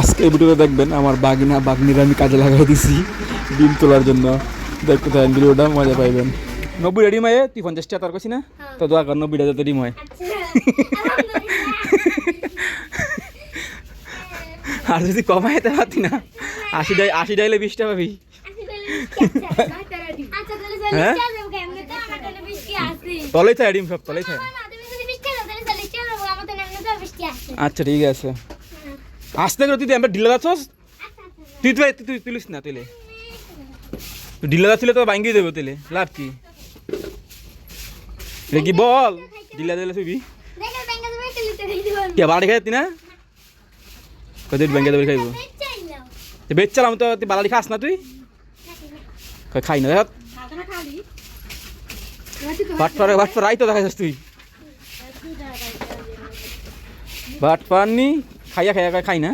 আজকে এই ভিডিওটা দেখবেন আমার বাগিনা বাগনিরা আমি কাজে লাগাই দিছি। ডিম তোলার জন্য। দেখতে থাকেন ভিডিওটা মজা পাইবেন। নব্বই ডিম হয় তুই পঞ্চাশ টাকা তোর করছি না? তো দোয়া কর নব্বইটা যাতে ডিম হয়। আর যদি কমায় তা পারতি না। আশি ডাই আশি ডাইলে বিশটা পাবি। হ্যাঁ? তলেই থাকে ডিম সব তলেই থাকে। আচ্ছা ঠিক আছে। আসতে করে তুই তো আমরা ঢিলা যাচ্ছস তুই তো তুই তুলিস না তুলে ঢিলা যাচ্ছিলে তো ভাঙ্গি দেবো তুলে লাভ কি? এটা কি বল? ঢিলা দিলে তুই কে? বাড়ি খাই না? কত ব্যাংকে দেবে খাইব? বেচ চালাম তো, তুই বালালি খাস না তুই? খাই না, দেখ। বাট পারে বাট পার আইতো দেখা যাস তুই। বাট পারনি খাইয়া খাইয়া খাই- খাই না।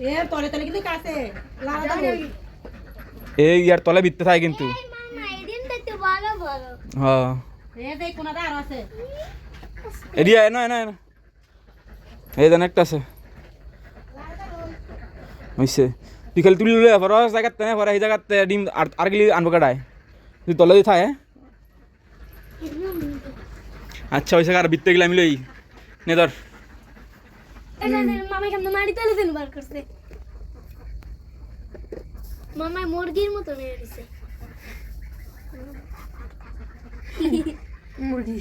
এ তলে তলে কিন্তু কাছে লাগাতে হবে। এই ইয়ার তলে বিত্তে থাকে কিন্তু। হ্যাঁ। এরিয়া এনো এনো এনো। এই দেন একটা আছে। হইছে। তুই খালি তুলি ললে পর জায়গাত পরে এই জায়গাত ডিম আর আর গিলি আনব কাটায় তুই তলে দি থাকে আচ্ছা হইছে আর বিত্তে গেলে আমি লই নে ধর। মামাই কেমন মারি তালে দিন বার করছে। মামাই মুরগির মতো মেরে দিছে। মুরগি।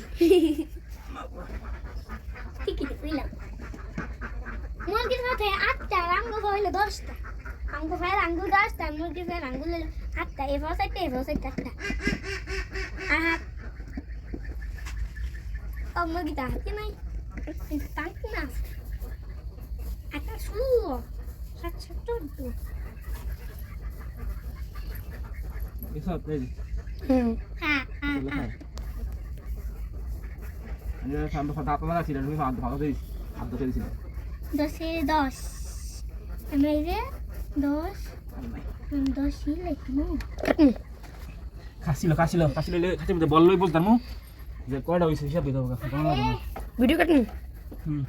ঠিকই বুঝলাম। মুরগির মাথায় আটটা আর আঙ্গুল হইল দশটা। আঙ্গুল ভাই আঙ্গুল দশটা মুরগির ভাই আঙ্গুল আটটা এবার সাইডটা এবার সাইডটা আটটা। আর ও মুরগিটা হাতে নাই টাঙ্ক না একটা হুম। হ্যাঁ হ্যাঁ হ্যাঁ। দশে দশ। আমরা এই যে দশ দশই লিখব খাসিল খাসিল খাসিল খাসি বল বলতাম যে কয়টা হয়েছে হিসাব দিতে হবে ভিডিও কাটুন? হুম।